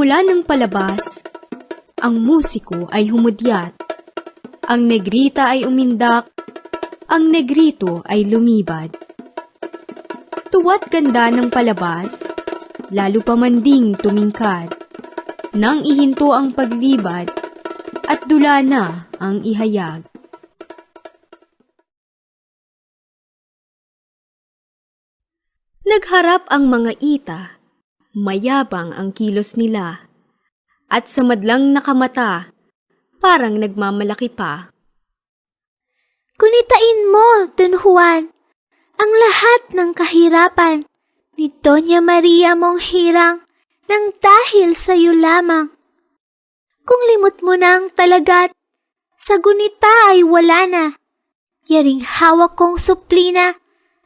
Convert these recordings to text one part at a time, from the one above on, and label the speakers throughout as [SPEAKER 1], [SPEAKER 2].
[SPEAKER 1] ng palabas, ang musiko ay humudyat. Ang negrita ay umindak, ang negrito ay lumibad. Tuwat ganda ng palabas, lalo pa manding tumingkad. Nang ihinto ang paglibad, at dula na ang ihayag. Nagharap ang mga ita, mayabang ang kilos nila, at sa madlang nakamata, parang nagmamalaki pa.
[SPEAKER 2] Kunitain mo, Don Juan, ang lahat ng kahirapan ni Doña Maria mong hirang nang dahil sa iyo lamang. Kung limot mo na ang talagat, sa gunita ay wala na. Yaring hawak kong suplina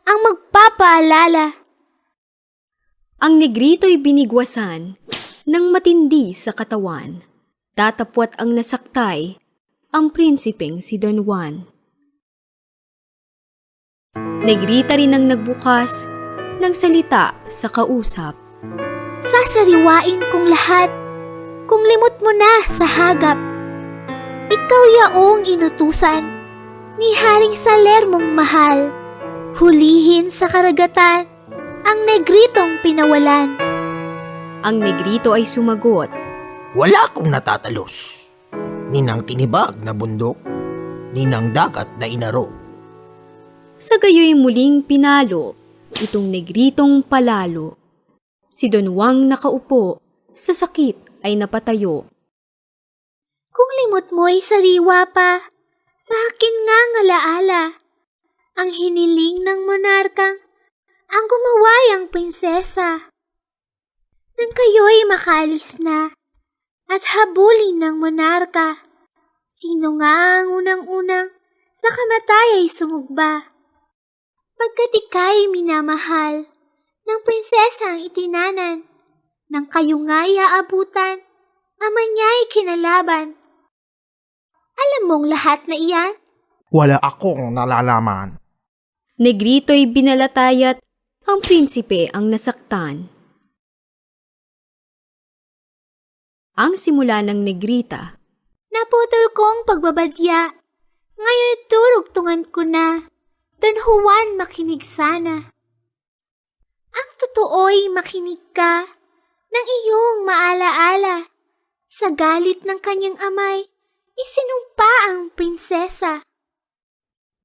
[SPEAKER 2] ang magpapaalala.
[SPEAKER 1] Ang negrito'y binigwasan ng matindi sa katawan. Tatapwat ang nasaktay, ang prinsipeng si Don Juan. Negrita rin ang nagbukas ng salita sa kausap.
[SPEAKER 2] Sasariwain kong lahat kung limot mo na sa hagap. Ikaw yaong inutusan ni Haring Salermong mahal. Hulihin sa karagatan ang negritong pinawalan.
[SPEAKER 1] Ang negrito ay sumagot.
[SPEAKER 3] Wala akong natatalos. Ninang tinibag na bundok, ninang dagat na inaro.
[SPEAKER 1] Sa gayoy muling pinalo, itong negritong palalo. Si Don Juan nakaupo, sa sakit ay napatayo.
[SPEAKER 2] Kung limot mo'y sariwa pa, sa akin nga ngalaala. Ang hiniling ng monarkang ang gumawayang prinsesa. Nang kayo'y makalis na at habulin ng monarka, sino nga ang unang-unang sa kamatay ay sumugba? Pagkat ika'y minamahal ng prinsesa ang itinanan, nang kayo nga'y aabutan, ama niya'y kinalaban. Alam mong lahat na iyan?
[SPEAKER 3] Wala akong nalalaman.
[SPEAKER 1] Negrito'y binalatayat, ang prinsipe ang nasaktan. Ang simula ng negrita,
[SPEAKER 2] Naputol kong pagbabadya. Ngayon turugtungan ko na. Don Juan makinig sana. Ang totoo'y makinig ka ng iyong maalaala. Sa galit ng kanyang amay, isinumpa ang prinsesa.